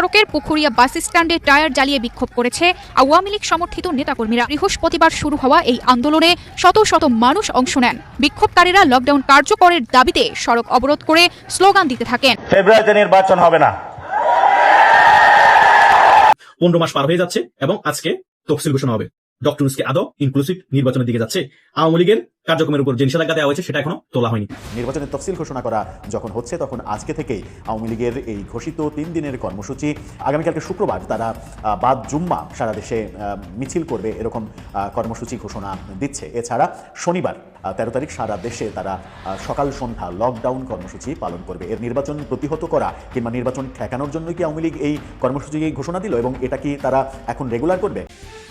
মহাসড়কের পুখুরিয়া বাস স্ট্যান্ডে টায়ার জ্বালিয়ে বিক্ষোভ করেছে আওয়ামী লীগ সমর্থিত নেতাকর্মীরা। বৃহস্পতিবার শুরু হওয়া এই আন্দোলনে শত শত মানুষ অংশ নেন। বিক্ষোভকারীরা লকডাউন কার্যকরের দাবিতে সড়ক অবরোধ করে স্লোগান দিতে থাকেন। ফেব্রুয়ারিতে নির্বাচন হবে না। পনেরো মাস পার হয়ে যাচ্ছে এবং আজকে তফসিল ঘোষণা হবে। ডক্টর ইউনুসকে আদৌ ইনক্লুসিভ নির্বাচনের দিকে যাচ্ছে? আওয়ামী লীগের কার্যক্রমের উপর যে নিষেধাজ্ঞা দেওয়া হয়েছে, সেটা এখনও তোলা হয়নি। নির্বাচনের তফসিল ঘোষণা করা যখন হচ্ছে, তখন আজকে থেকেই আওয়ামী লীগের এই ঘোষিত তিন দিনের কর্মসূচি, আগামীকালকে শুক্রবার তারা বাদ জুম্মা সারা দেশে মিছিল করবে এরকম কর্মসূচি ঘোষণা দিচ্ছে। এছাড়া শনিবার তেরো তারিখ সারা দেশে তারা সকাল সন্ধ্যা লকডাউন কর্মসূচি পালন করবে। এর নির্বাচন প্রতিহত করা কিংবা নির্বাচন ঠেকানোর জন্য কি আওয়ামী লীগ এই কর্মসূচি ঘোষণা দিল এবং এটা কি তারা এখন রেগুলার করবে?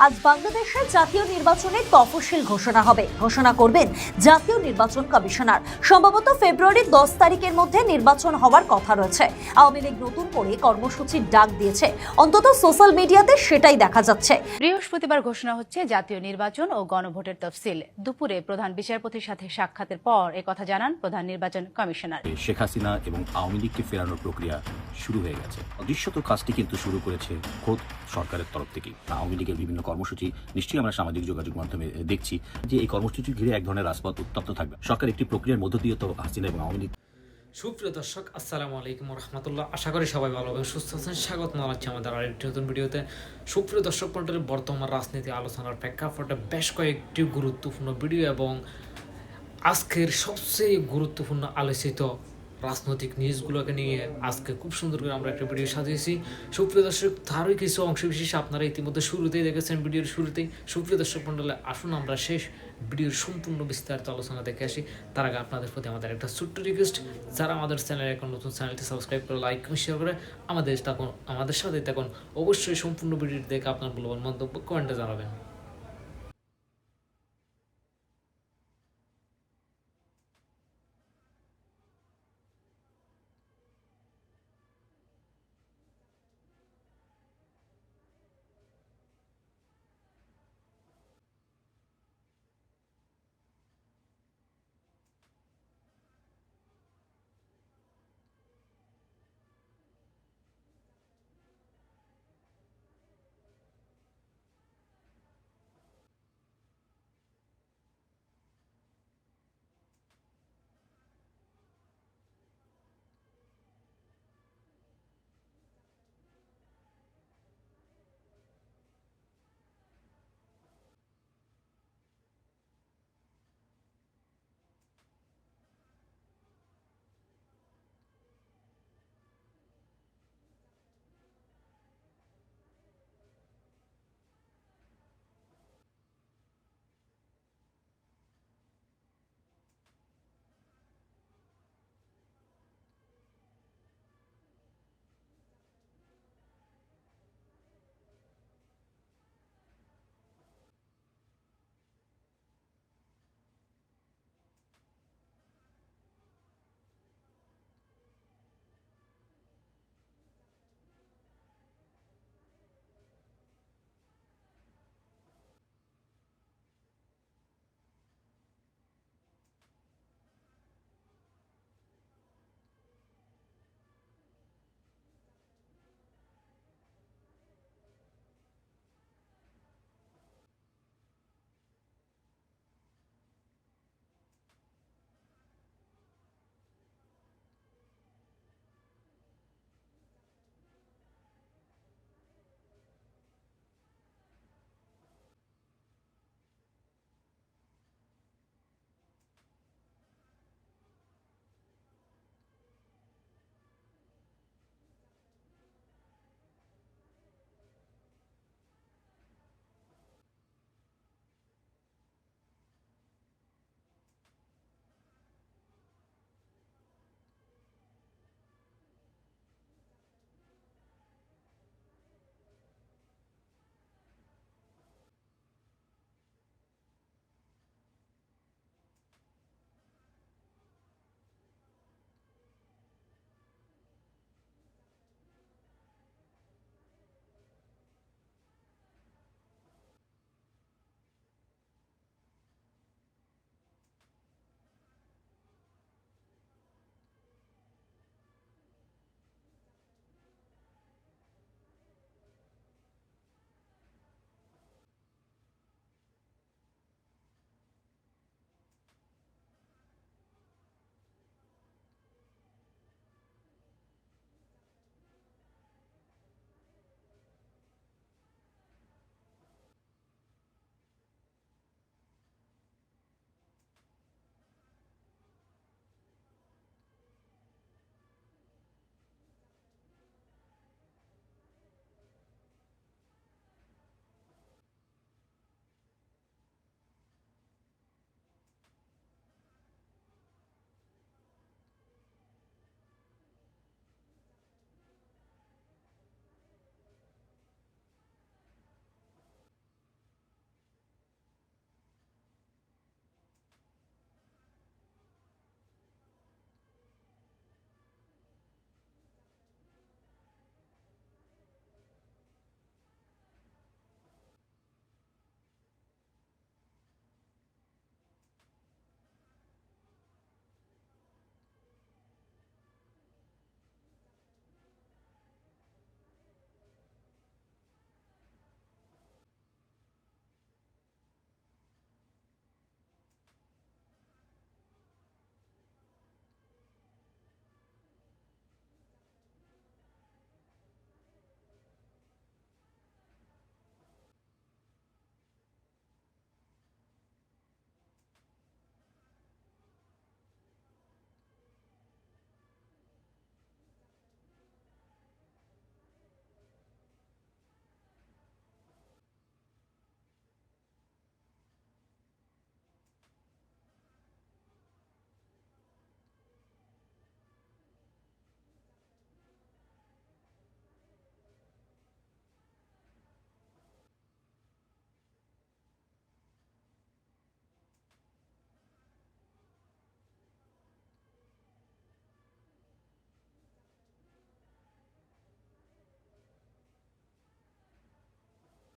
আজ বাংলাদেশের জাতীয় নির্বাচনে তফসিল ঘোষণা হবে। ঘোষণা করবেন জাতীয় নির্বাচন কমিশনার। সম্ভবত ফেব্রুয়ারির দশ তারিখের মধ্যে নির্বাচন হওয়ার কথা রয়েছে। আওয়ামী লীগ নতুন করে কর্মসূচির ডাক দিয়েছে। অন্তত সোশ্যাল মিডিয়াতে সেটাই দেখা যাচ্ছে। বৃহস্পতিবার ঘোষণা হচ্ছে জাতীয় নির্বাচন ও গণভোটের তফসিল। দুপুরে প্রধান বিচারপতির সাথে সাক্ষাতের পর কথা জানান প্রধান নির্বাচন কমিশনার। শেখ হাসিনা এবং আওয়ামী লীগকে ফেরানোর প্রক্রিয়া শুরু হয়ে গেছে। অদৃশ্যত কাজটি কিন্তু শুরু করেছে খোদ সরকারের তরফ থেকেই। আওয়ামী লীগের বিভিন্ন কর্মসূচি, নিশ্চয়ই আমরা সামাজিক যোগাযোগ মাধ্যমে দেখছি যে এই কর্মসূচি ঘিরে এক ধরনের রাজপথ উত্তপ্ত থাকবে। সরকার একটি প্রক্রিয়ার মধ্য দিয়ে তো হাসিনা এবং আওয়ামী লীগ সুপ্রিয় দর্শক, আসসালামু আলাইকুম রহমতুল্লাহ আশা করি সবাই ভালো হবে সুস্থ আছেন। স্বাগত জানাচ্ছি আমাদের আরেকটি নতুন ভিডিওতে। সুপ্রিয় দর্শক মন্ডলের বর্তমান রাজনীতি আলোচনার প্রেক্ষাপটে বেশ কয়েকটি গুরুত্বপূর্ণ ভিডিও এবং আজকের সবচেয়ে গুরুত্বপূর্ণ আলোচিত রাজনৈতিক নিউজগুলোকে নিয়ে আজকে খুব সুন্দর করে আমরা একটা ভিডিও সাজিয়েছি। সুপ্রিয় দর্শক, তারই কিছু অংশ বিশেষ আপনারা ইতিমধ্যে শুরুতেই দেখেছেন ভিডিওর শুরুতেই। সুপ্রিয় দর্শক মন্ডলে আসুন আমরা শেষ ভিডিওর সম্পূর্ণ বিস্তারিত আলোচনা দেখে আসি। তার আগে আপনাদের প্রতি আমাদের একটা ছোট্ট রিকোয়েস্ট যারা আমাদের চ্যানেলে এখন নতুন চ্যানেলটি সাবস্ক্রাইব করে লাইক শেয়ার করে, আমাদের তখন আমাদের সাথে তখন অবশ্যই সম্পূর্ণ ভিডিওটি দেখে আপনার মূল্যবান মন্তব্য কমেন্টে জানাবেন।